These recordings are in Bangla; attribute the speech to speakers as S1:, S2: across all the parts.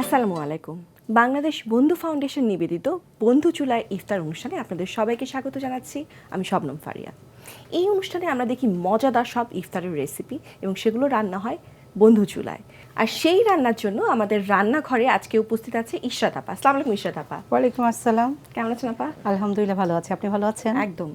S1: আসসালামু আলাইকুম। বাংলাদেশ বন্ধু ফাউন্ডেশন নিবেদিত বন্ধু চুলায় ইফতার অনুষ্ঠানে আপনাদের সবাইকে স্বাগত জানাচ্ছি। আমি শবনম ফারিয়া। এই অনুষ্ঠানে আমরা দেখি মজাদার সব ইফতারের রেসিপি এবং সেগুলো রান্না হয় বন্ধু চুলায়। আর সেই রান্নার জন্য আমাদের রান্নাঘরে আজকে উপস্থিত আছে ইশরাত আপা। আসসালামু আলাইকুম ইশরাত আপা।
S2: ওয়ালাইকুম আসসালাম।
S1: কেমন আছেন আপা?
S2: আলহামদুলিল্লাহ ভালো আছি। আপনি ভালো আছেন?
S1: একদম।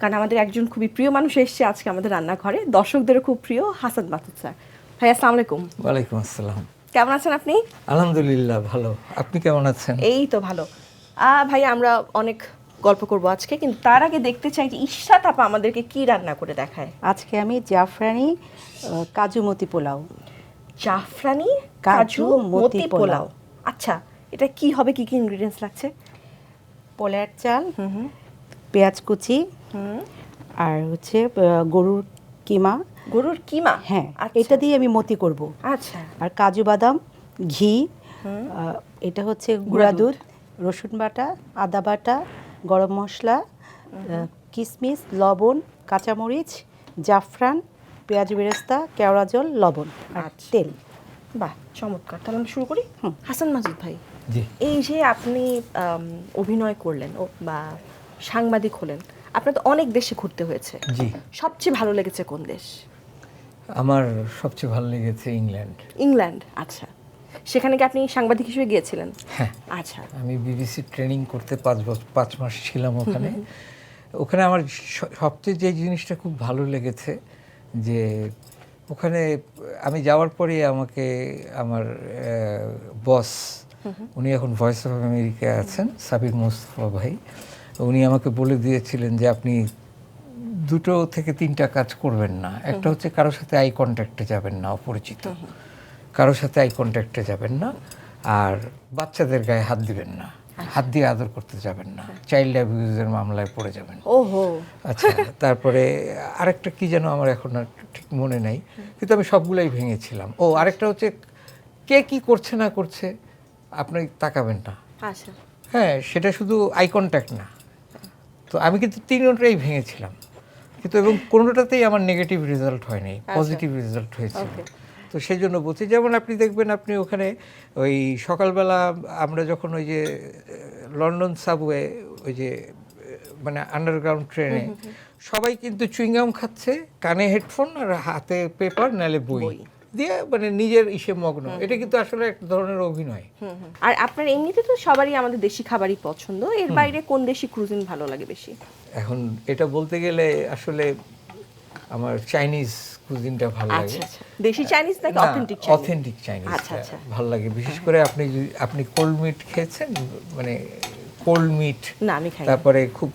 S1: কারণ আমাদের একজন খুবই প্রিয় মানুষ এসছে আজকে আমাদের রান্নাঘরে। দর্শকদেরও খুব প্রিয় হাসান মাতুদ স্যার। ভাই আসসালামু আলাইকুম।
S3: ওয়ালাইকুম আসসালাম।
S1: কেমন আছেন আপনি?
S3: আলহামদুলিল্লাহ ভালো। আপনি কেমন আছেন?
S1: এই তো ভালো। আ ভাই আমরা অনেক গল্প করব আজকে কিন্তু তার আগে দেখতে চাই যে ইশরাত আপা আমাদেরকে কি রান্না করে দেখায়।
S2: আজকে আমি জাফরানি আহ, কাজু মতি পোলাও।
S1: জাফরানি
S2: কাজু মতি
S1: পোলাও। আচ্ছা এটা কি হবে কি কি ইনগ্রেডিয়েন্টস লাগছে?
S2: পোলার চাল পেঁয়াজ কুচি আর হচ্ছে গরুর কিমা
S1: গরুর কিমা?
S2: হ্যাঁ
S1: আচ্ছা।
S2: এটা দিয়ে আমি মতি করব।
S1: আচ্ছা।
S2: আর কাজু বাদাম ঘি এটা হচ্ছে গুঁড়া দুধ। রসুন বাটা আদা বাটা গরম মশলা কিশমিশ লবণ কাঁচামরিচ জাফরান পেঁয়াজ বেরেস্তা কেওড়া জল লবণ আর
S1: আচ্ছা।
S2: তেল।
S1: বাহ চমৎকার। তাহলে আমরা শুরু করি? হাসান মাজিদ ভাই এই যে আপনি অভিনয় করলেন ও বা সাংবাদিক হলেন আপনার তো অনেক দেশে ঘুরতে হয়েছে। সবচেয়ে ভালো লেগেছে কোন দেশ?
S3: আমার সবচেয়ে ভালো লেগেছে ইংল্যান্ড।
S1: ইংল্যান্ড? আচ্ছা। সেখানে কি আপনি সাংবাদিক হিসেবে গিয়েছিলেন?
S3: হ্যাঁ।
S1: আচ্ছা।
S3: আমি বিবিসি ট্রেনিং করতে পাঁচ বছর পাঁচ মাস ছিলাম ওখানে। ওখানে আমার সবচেয়ে যে জিনিসটা খুব ভালো লেগেছে যে ওখানে আমি যাওয়ার পরে আমাকে আমার বস উনি এখন ভয়েস অফ আমেরিকায় আছেন সাবির মোস্তফা ভাই। উনি আমাকে বলে দিয়েছিলেন যে আপনি দুটো থেকে তিনটা কাজ করবেন না। একটা হচ্ছে কারোর সাথে আই কন্ট্যাক্টে যাবেন না অপরিচিত। কারোর সাথে আই কন্ট্যাক্টে যাবেন না আর বাচ্চাদের গায়ে হাত দিবেন না। হাত দিয়ে আদর করতে যাবেন না। চাইল্ড অ্যাবিউজের মামলায় পড়ে যাবেন।
S1: ওহো।
S3: আচ্ছা তারপরে আরেকটা কি যেন আমার এখন আর ঠিক মনে নাই কিন্তু আমি সবগুলাই ভেঙেছিলাম। ও আরেকটা হচ্ছে কে কি করছে না করছে আপনি তাকাবেন না।
S1: আচ্ছা।
S3: হ্যাঁ সেটা শুধু আই কন্ট্যাক্ট না। তো আমি কিন্তু তিনটাই ভেঙেছিলাম। কিন্তু এবং কোনোটাতেই আমার নেগেটিভ রেজাল্ট হয়নি পজিটিভ রেজাল্ট হয়েছে তো সেই জন্য বলছি যেমন আপনি দেখবেন আপনি ওখানে ওই সকালবেলা আমরা যখন ওই যে লন্ডন সাবওয়ে ওই যে মানে আন্ডারগ্রাউন্ড ট্রেনে সবাই কিন্তু চুইংগাম খাচ্ছে কানে হেডফোন আর হাতে পেপার নালে বই।
S1: বই।
S3: দিয়ে মানে নিজের ইসে মগ্ন। এটা কিন্তু আসলে এক ধরনের অভিনয়।
S1: আর আপনার এমনিতে তো সবারই আমাদের দেশি খাবারই পছন্দ। এর বাইরে কোন দেশি ক্রুজিন ভালো লাগে বেশি?
S3: এখন এটা বলতে গেলে আসলে আমার চাইনিজ কুজিনটা ভালো লাগে।
S1: আচ্ছা আচ্ছা। দেশি চাইনিজ নাকি অথেন্টিক চাইনিজ
S3: অথেন্টিক চাইনিজ
S1: আচ্ছা, আচ্ছা।
S3: ভালো লাগে। বিশেষ করে আপনি যদি আপনি কোল্ড মিট খেয়েছেন মানে কোল্ড মিট
S1: না আমি খাই
S3: তারপরে খুব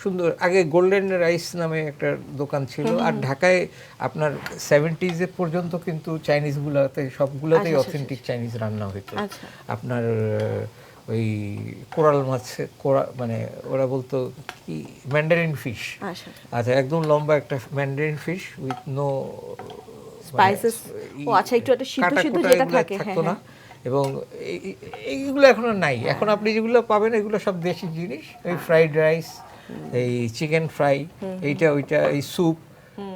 S3: সুন্দর আগে গোল্ডেন রাইস নামে একটা দোকান ছিল আর ঢাকায় আপনার সেভেন্টিজের পর্যন্ত কিন্তু চাইনিজগুলোতে সবগুলোতেই
S1: আচ্ছা,
S3: অথেন্টিক চাইনিজ রান্না হতো
S1: আচ্ছা।
S3: আপনার ওই কোরাল মাছ কোরা মানে ওরা বলতো কি ম্যান্ডারিন ফিশ
S1: আচ্ছা।
S3: আচ্ছা একদম লম্বা একটা mandarin fish with no
S1: spices ও আচ্ছা, একটু একটা সিদ্ধ সিদ্ধ যেটা থাকে,
S3: থাকতো
S1: হ্যাঁ,
S3: না। এবং এই- এই- এইগুলো এখন আর নাই এখন আপনি যেগুলো পাবেন এগুলো সব দেশি জিনিস। এই ফ্রাইড রাইস এই চিকেন ফ্রাই এইটা ওইটা এই স্যুপ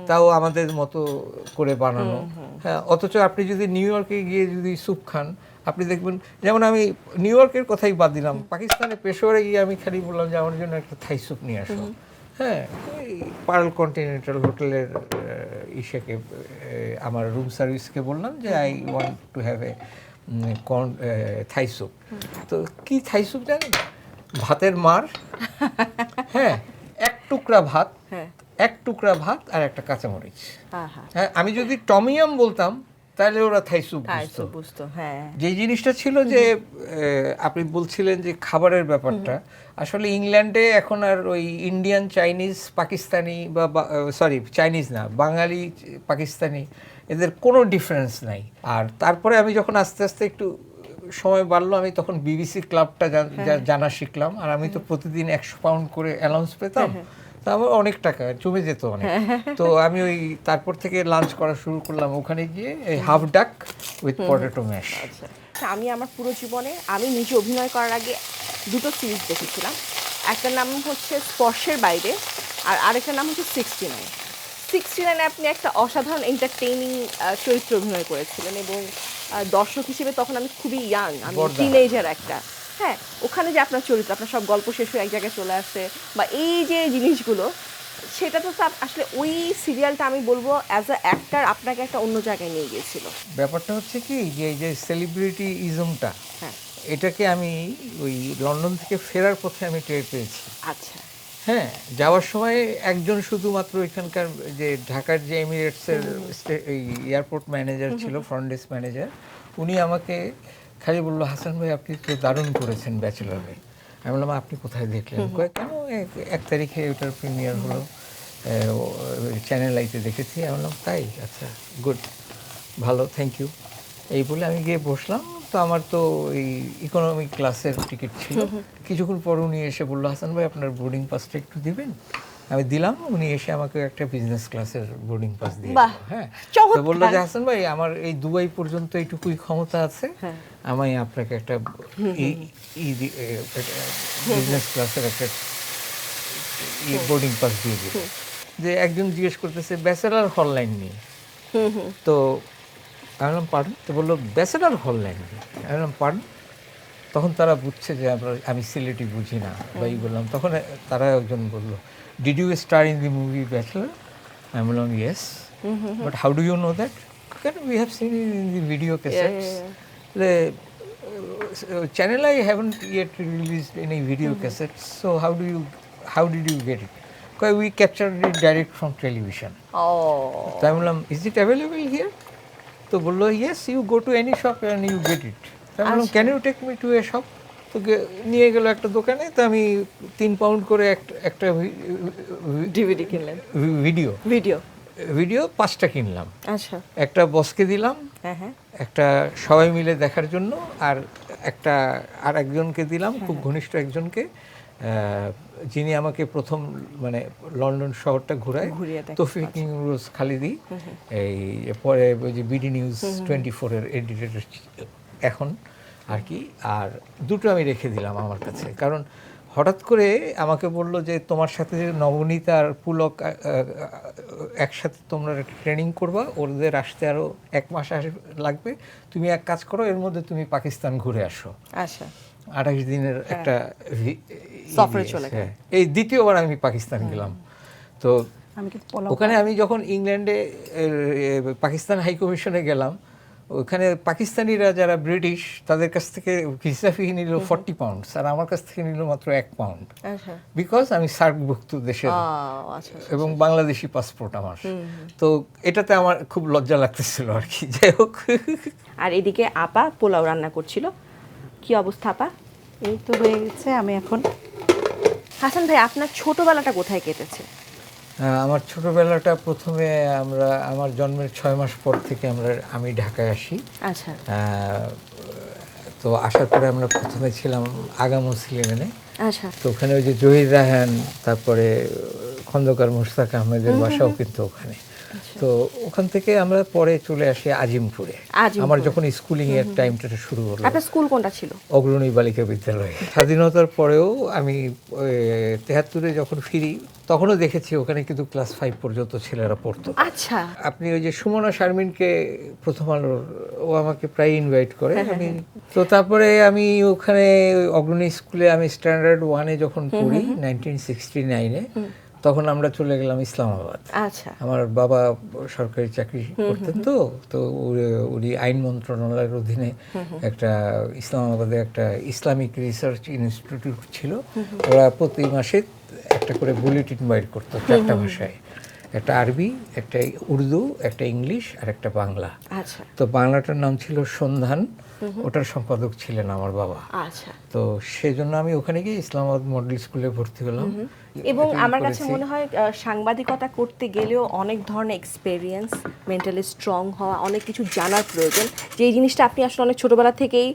S3: তাও আমাদের মতো করে বানানো। হ্যাঁ অথচ আপনি যদি নিউ ইয়র্কে গিয়ে যদি স্যুপ খান আপনি দেখবেন যেমন আমি নিউ ইয়র্কের কথাই বাদ দিলাম। পাকিস্তানে পেশোয়ারে গিয়ে আমি খালি বললাম যে আমার জন্য একটা থাই স্যুপ নিয়ে আসো। হ্যাঁ পার্ল কন্টিনেন্টাল হোটেলের ইসেকে আমার রুম সার্ভিসকে বললাম যে I want to have a Thai soup. তো কি থাই স্যুপ জানেন? ভাতের মার হ্যাঁ এক টুকরা ভাত
S1: হ্যাঁ।
S3: এক টুকরা ভাত আর একটা কাঁচামরিচ।
S1: হ্যাঁ হ্যাঁ।
S3: হ্যাঁ আমি যদি টমিয়াম বলতাম তাহলে ওরা থাই স্যুপ বুঝতো।
S1: হ্যাঁ।
S3: যে জিনিসটা ছিল যে আপনি বলছিলেন যে খাবারের ব্যাপারটা আসলে ইংল্যান্ডে এখন আর ওই ইন্ডিয়ান চাইনিজ পাকিস্তানি বা সরি চাইনিজ না বাঙালি পাকিস্তানি এদের কোনো ডিফারেন্স নাই। আর তারপরে আমি যখন আস্তে আস্তে একটু সময় বাড়লো আমি তখন বিবিসি ক্লাবটা জানা শিখলাম। আর আমি তো প্রতিদিন একশো পাউন্ড করে অ্যালাউন্স পেতাম। তা আমার অনেক টাকা জমে যেত অনেক। তো আমি ওই তারপর থেকে লাঞ্চ করা শুরু করলাম ওখানে গিয়ে হাফ ডাক উইথ পটেটো ম্যাশ
S1: আমি আমার পুরো জীবনে আমি নিজে অভিনয় করার আগে দুটো সিরিজ দেখেছিলাম। একটা নাম হচ্ছে স্পর্শের বাইরে আর আরেকটা নাম হচ্ছে সিক্সটি নাইন সিক্সটি নাইনে আপনি একটা অসাধারণ এন্টারটেইনিং চরিত্র অভিনয় করেছিলেন এবং দর্শক হিসেবে তখন আমি খুবই ইয়াং আমি। টিনেজার একটা। হ্যাঁ ওখানে যে আপনার চরিত্র আপনার সব গল্প শেষ হয়ে এক জায়গায় চলে আসে বা এই যে জিনিসগুলো সেটা তো আসলে ওই সিরিয়ালটা আমি বলব অ্যাজ আ অ্যাক্টার আপনাকে একটা অন্য জায়গায় নিয়ে গিয়েছিল।
S3: ব্যাপারটা হচ্ছে কি যে এই যে সেলিব্রিটি ইজমটা
S1: হ্যাঁ।
S3: এটাকে আমি ওই লন্ডন থেকে ফেরার পথে আমি টের পেয়েছি।
S1: আচ্ছা।
S3: হ্যাঁ যাওয়ার সময় একজন শুধুমাত্র এখানকার যে ঢাকার যে এমিরেটসের এই এয়ারপোর্ট ম্যানেজার ছিল ফ্রন্ট ডেস্ক ম্যানেজার উনি আমাকে খালি বলল হাসান ভাই আপনি তো দারুণ করেছেন ব্যাচেলরে আমি বললাম আপনি কোথায় দেখলেন? কেন? এক- তারিখে ওটার প্রিমিয়ার হলো। চ্যানেল আইতে দেখেছি। আমি বললাম তাই? আচ্ছা গুড ভালো থ্যাংক ইউ এই বলে আমি গিয়ে বসলাম। তো আমার তো এই ইকোনমিক ক্লাসের টিকিট ছিল। কিছুক্ষণ পর উনি এসে বলল হাসান ভাই আপনার বোর্ডিং পাসটা একটু দিবেন? আমি দিলাম উনি এসে আমাকে একটা বিজনেস ক্লাসের বোর্ডিং পাস দিয়ে হ্যাঁ? তো বলল যে হাসান ভাই আমার এই দুবাই পর্যন্ত এইটুকুই ক্ষমতা আছে।
S1: হ্যাঁ।
S3: আমি আপনাকে একটা বিজনেস ক্লাসের একটা বোর্ডিং পাস দিয়ে দিব যে একজন জিজ্ঞেস করতেছে ব্যাচেলার হল লাইন নিয়ে? তো আমি বললাম পার্ন? তো বলল ব্যাচেলার হল লাইন নিয়ে। আমি বললাম পার্ন? তখন তারা বুঝছে যে আমরা আমি সিলেটি বুঝি না। বা বললাম তখন তারা একজন বলল did you star in the movie Bachelor আমি বললাম yes but how do you know that can we have seen in the video cassettes the uh, channel I haven't yet released any video cassettes. So how do you, how did you get it? Because we captured it direct from television. বললাম ইজ ইট অ্যাভেলেবল হিয়ার তো বলল yes you go to any shop and you get it তো আমি বললাম can you take me to a shop তো নিয়ে গেল একটা দোকানে তো আমি তিন পাউন্ড করে একটা একটা
S1: ডিভিডি কিনলেন।
S3: ভিডিও
S1: ভিডিও
S3: ভিডিও পাঁচটা কিনলাম।
S1: আচ্ছা।
S3: একটা বসকে দিলাম
S1: হ্যাঁ হ্যাঁ।
S3: একটা সবাই মিলে দেখার জন্য আর একটা আর একজনকে দিলাম খুব ঘনিষ্ঠ একজনকে যিনি আমাকে প্রথম মানে লন্ডন শহরটা ঘুরায় তৌফিক রোজ খালিদি এই পরে ওই যে বিডি নিউজ টোয়েন্টি ফোরের এডিটর এখন আর কি আর দুটো আমি রেখে দিলাম আমার কাছে। কারণ হঠাৎ করে আমাকে বলল যে তোমার সাথে যে নবনীতা আর পুলক একসাথে তোমরা ট্রেনিং করবা ওদের আসতে আরও এক মাস আস- লাগবে। তুমি এক কাজ করো এর মধ্যে তুমি পাকিস্তান ঘুরে আসো।
S1: আচ্ছা।
S3: আঠাশ দিনের একটা
S1: সফরে চলে
S3: হ্যাঁ। এই দ্বিতীয়বার আমি পাকিস্তান গেলাম। তো ওখানে আমি যখন ইংল্যান্ডে পাকিস্তান হাই কমিশনে গেলাম ওখানে পাকিস্তানিরা যারা ব্রিটিশ তাদের কাছ থেকে ভিসা ফি নিল ফর্টি পাউন্ডস আর আমার কাছ থেকে নিল মাত্র এক পাউন্ড
S1: আচ্ছা।
S3: বিকজ আমি সার্কভুক্ত দেশের
S1: ও আচ্ছা
S3: এবং বাংলাদেশি পাসপোর্ট আমার। তো এটাতে আমার খুব লজ্জা লাগতেছিল আর কি যাই হোক।
S1: আর এদিকে আপা পোলাও রান্না করছিল। কি অবস্থা আপা?
S2: এই তো হয়ে গেছে আমি এখন
S1: হাসান ভাই আপনার ছোটবেলাটা কোথায় কেটেছে?
S3: আমার ছোটবেলাটা প্রথমে আমরা আমার জন্মের ছয় মাস পর থেকে আমরা আমি ঢাকায় আসি।
S1: আচ্ছা।
S3: তো আসার পরে আমরা প্রথমে ছিলাম আগাম সিলেমেনে
S1: আচ্ছা।
S3: তো ওখানে ওই যে জহির রাহান তারপরে খন্দকার মুশতাক আহমেদের বাসাও কিন্তু ওখানে। তো ওখান থেকে আমরা পরে চলে আসি আজিমপুরে। আমার যখন স্কুলিং এর টাইমটা শুরু হলো।
S1: আপনার স্কুল কোনটা ছিল?
S3: অগ্রণী বালিকা বিদ্যালয়ে। স্বাধীনতার পরেও আমি তেহাত্তরে যখন ফিরি তখনও দেখেছি ওখানে কিন্তু ক্লাস ফাইভ পর্যন্ত ছেলেরা পড়তো।
S1: আচ্ছা।
S3: আপনি ওই যে সুমনা শারমিনকে প্রথম আলোর ও আমাকে প্রায় ইনভাইট করে। আমি তো তারপরে আমি ওখানে অগ্রণী স্কুলে আমি স্ট্যান্ডার্ড ওয়ানে যখন পড়ি নাইনটিন সিক্সটি নাইনে তখন আমরা চলে গেলাম ইসলামাবাদ।
S1: আচ্ছা।
S3: আমার বাবা সরকারি চাকরি করতেন তো তো উনি আইন মন্ত্রণালয়ের অধীনে একটা ইসলামাবাদে একটা ইসলামিক রিসার্চ ইনস্টিটিউট ছিল। ওরা প্রতি মাসে একটা করে বুলেটিন বাইর করতো চারটা ভাষায়। একটা আরবি একটা উর্দু একটা ইংলিশ আর একটা বাংলা।
S1: আচ্ছা।
S3: তো বাংলাটার নাম ছিল সন্ধান। ওটার সম্পাদক ছিলেন আমার বাবা।
S1: আচ্ছা।
S3: তো সেজন্য আমি ওখানে গিয়ে ইসলামাবাদ মডেল স্কুলে ভর্তি হলাম।
S1: এবং আমার কাছে মনে হয় সাংবাদিকতা করতে গেলেও অনেক ধরনের এক্সপেরিয়েন্স মেন্টালি স্ট্রং হওয়া অনেক কিছু জানার প্রয়োজন। যে এই জিনিসটা আপনি আসলে অনেক ছোটবেলা থেকেই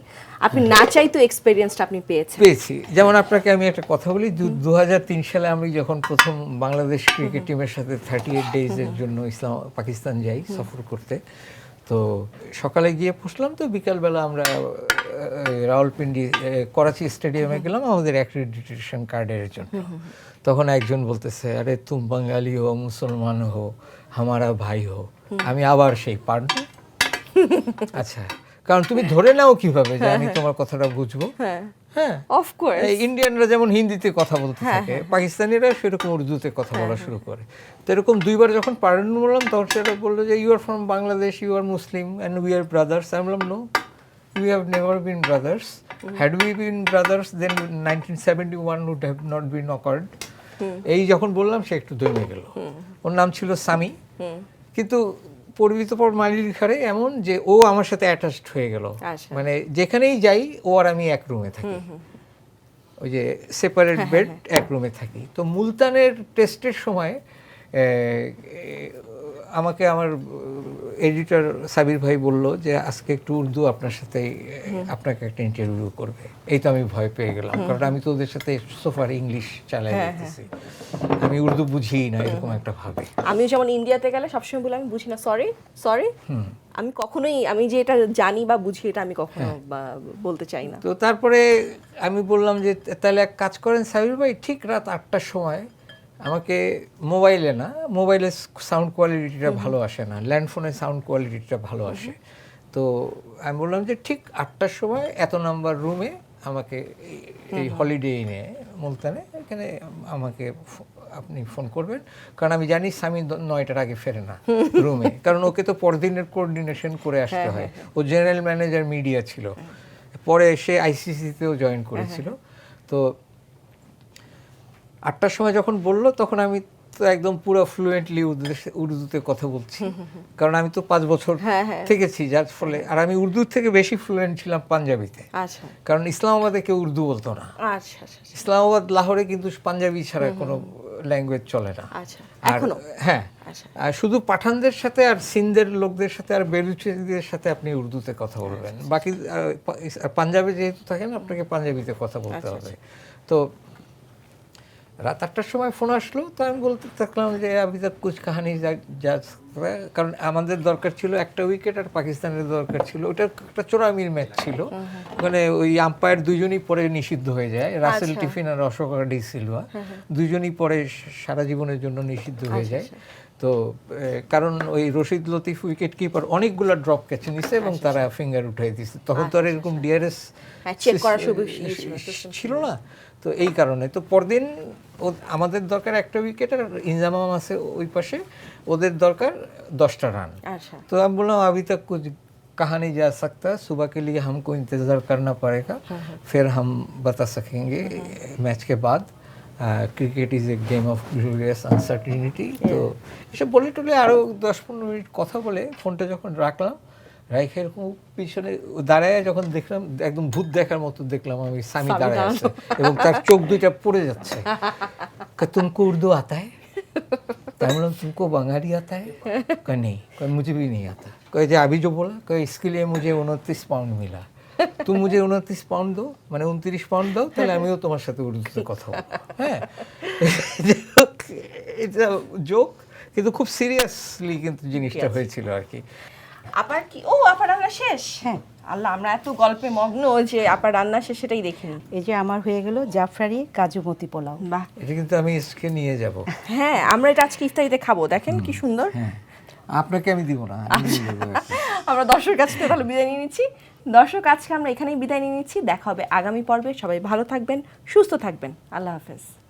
S1: আপনি না চাইতো এক্সপেরিয়েন্সটা আপনি পেয়েছেন।
S3: পেয়েছি। যেমন আপনাকে আমি একটা কথা বলি দু তিন সালে আমি যখন প্রথম বাংলাদেশ ক্রিকেট টিমের সাথে থার্টি এইট ডেজের জন্য ইসলাম পাকিস্তান যাই সফর করতে তো সকালে গিয়ে পৌঁছলাম তো বিকালবেলা আমরা রাওয়ালপিন্ডি করাচি স্টেডিয়ামে গেলাম আমাদের অ্যাক্রিডিটেশন কার্ডের জন্য। তখন একজন বলতেছে আরে তুম বাঙালি হো মুসলমান হো হামারা ভাই হো। আমি আবার সেই পার্ট আচ্ছা কারণ তুমি ধরে নাও কীভাবে যে আমি তোমার কথাটা বুঝব।
S1: হ্যাঁ।
S3: হ্যাঁ।
S1: অফকোর্স
S3: ইন্ডিয়ানরা যেমন হিন্দিতে কথা বলতে থাকে পাকিস্তানিরা সেরকম উর্দুতে কথা বলা শুরু করে। তো এরকম দুইবার যখন পারেন বললাম তখন সেটা বলল যে you are from Bangladesh you are Muslim and we are brothers আমি বললাম no we have never been brothers had we been brothers then nineteen seventy one would have not been occurred এই যখন বললাম সে একটু দমে গেল। ওর নাম ছিল সামি। কিন্তু পরিবিত পর মালির ঘরে এমন যে ও আমার সাথে অ্যাটাচড হয়ে গেল।
S1: আচ্ছা।
S3: মানে যেখানেই যাই ও আর আমি এক রুমে থাকি। ওই যে সেপারেট বেড এক রুমে থাকি। তো মুলতানের টেস্টের সময় আমাকে আমার এডিটর সাবির ভাই বলল যে আজকে একটু উর্দু আপনার সাথে আপনাকে একটা ইন্টারভিউ করবে। এই তো আমি ভয় পেয়ে গেলাম। কারণ আমি তো ওদের সাথে সোফার ইংলিশ চালাই যেতেছি আমি উর্দু বুঝি না এরকম একটা ভাবে।
S1: আমি যেমন ইন্ডিয়াতে গেলে সবসময় বলি আমি বুঝি না। সরি সরি আমি কখনোই আমি যে এটা জানি বা বুঝি এটা আমি কখনো
S3: হ্যাঁ।
S1: বলতে চাই না।
S3: তো তারপরে আমি বললাম যে তাহলে এক কাজ করেন সাবির ভাই ঠিক রাত আটটার সময় আমাকে মোবাইলে না মোবাইলে সাউন্ড কোয়ালিটিটা ভালো আসে না ল্যান্ডফোনের সাউন্ড কোয়ালিটিটা ভালো আসে। তো আমি বললাম যে ঠিক আটটার সময় এত নাম্বার রুমে আমাকে এই- হলিডে এনে মুলতানে এখানে আমাকে আপনি ফোন করবেন। কারণ আমি জানি স্বামী নয়টার আগে ফেরে না রুমে কারণ ওকে তো পরদিনের কোঅর্ডিনেশন করে আসতে হয় ও জেনারেল ম্যানেজার মিডিয়া ছিল। পরে সে আইসিসিতেও জয়েন করেছিল। তো আটটার সময় যখন বলল তখন আমি তো একদম পুরো ফ্লুয়েন্টলি উর্দুতে কথা বলছি। কারণ আমি তো পাঁচ বছর
S1: হ্যাঁ, হ্যাঁ।
S3: থেকেছি যার ফলে আর আমি উর্দুর থেকে বেশি ফ্লুয়েন্ট ছিলাম পাঞ্জাবিতে।
S1: আচ্ছা।
S3: কারণ ইসলামাবাদে কেউ উর্দু বলতো না।
S1: আচ্ছা আচ্ছা
S3: ইসলামাবাদ লাহোরে কিন্তু পাঞ্জাবি ছাড়া কোনো ল্যাঙ্গুয়েজ চলে না। আর
S1: এখনও?
S3: হ্যাঁ। আর শুধু পাঠানদের সাথে আর সিন্ধের লোকদের সাথে আর বেলুচিদের সাথে আপনি উর্দুতে কথা বলবেন। বাকি পাঞ্জাবে যেহেতু থাকেন আপনাকে পাঞ্জাবিতে কথা বলতে হবে। তো রাত আটটার সময় ফোন আসলো তো আমি বলতে থাকলাম যে আমি তার কুচ কাহানি যা- কারণ আমাদের দরকার ছিল একটা উইকেট আর পাকিস্তানের দরকার ছিল। ওটা একটা চোরামির ম্যাচ ছিল। মানে ওই আম্পায়ার দুজনই পরে নিষিদ্ধ হয়ে যায় রাসেল
S1: আচ্ছা।
S3: টিফিন আর অশোক ডি সিলভা। দুজনই পরে সারা জীবনের জন্য নিষিদ্ধ হয়ে
S1: আচ্ছা,
S3: যায়। তো এ, কারণ ওই রশিদ লতিফ উইকেট কিপার অনেকগুলো ড্রপ ক্যাচে নিছে এবং তারা ফিঙ্গার উঠাই দিছে তখন তো আর এরকম ডিআরএস
S1: আচ্ছা, হ্যাঁ, check করার সুযোগ ইয়ে ছিল, system
S3: ছিল না তো এই কারণে তো পরদিন ও- আমাদের দরকার একটা উইকেট আর ইনজামাম আছে ওই পাশে ওদের দরকার দশটা রান
S1: আচ্ছা
S3: तो हम बोला अभी तक कुछ कहा नहीं जा सकता सुबह के लिए हमको इंतज़ार करना पड़ेगा फिर हम बता सकेंगे मैच के बाद Cricket is a game of glorious uncertainty তো এসব বলে টলে আরও দশ পনেরো মিনিট কথা বলে ফোনটা যখন রাখলাম রাইখে এরকম পিছনে দাঁড়ায় যখন দেখলাম একদম ভূত দেখার মতো দেখলাম আমি স্বামী
S1: স্বামী
S3: দাঁড়ায় আছে
S1: দাঁড়ানো।
S3: এবং তার চোখ দুইটা পড়ে যাচ্ছে তুমকো উর্দু আতা है तो हम लोग तुमको बंगाली आता है कहा नहीं कहा मुझे भी नहीं आता कहे जे अभी जो बोला कहे इसके लिए मुझे उनतीस पाउंड मिला তুমি মুझे উনত্রিশ পাউন্ড দাও মানে উনত্রিশ পাউন্ড দাও তাহলে আমিও তোমার সাথে উর্দুতে কথা বলব। হ্যাঁ? এটা জোক কিন্তু খুব সিরিয়াসলি কিন্তু জিনিসটা হয়েছিল আর কি।
S1: আপার কি? ও আপার রান্না শেষ?
S2: হ্যাঁ।
S1: আল্লাহ আমরা এত গল্পে মগ্ন যে আপার রান্না শেষ সেটাই দেখিনি।
S2: এই যে আমার হয়ে গেল জাফরারি কাজুমতি পোলাও।
S1: বাহ।
S3: এটা কিন্তু আমি আজকে নিয়ে যাব।
S1: হ্যাঁ আমরা এটা আজকে ইফতারিতে খাব। দেখেন কি সুন্দর।
S3: হ্যাঁ। আপনাকে আমি দিব না।
S1: আমরা দর্শক কাছ থেকে তাহলে বিদায় নিয়ে নিচ্ছি। দর্শক, আজকে আমরা এখানেই বিদায় নিয়ে নিচ্ছি। দেখা হবে আগামী পর্বে। সবাই ভালো থাকবেন, সুস্থ থাকবেন। আল্লাহ হাফেজ।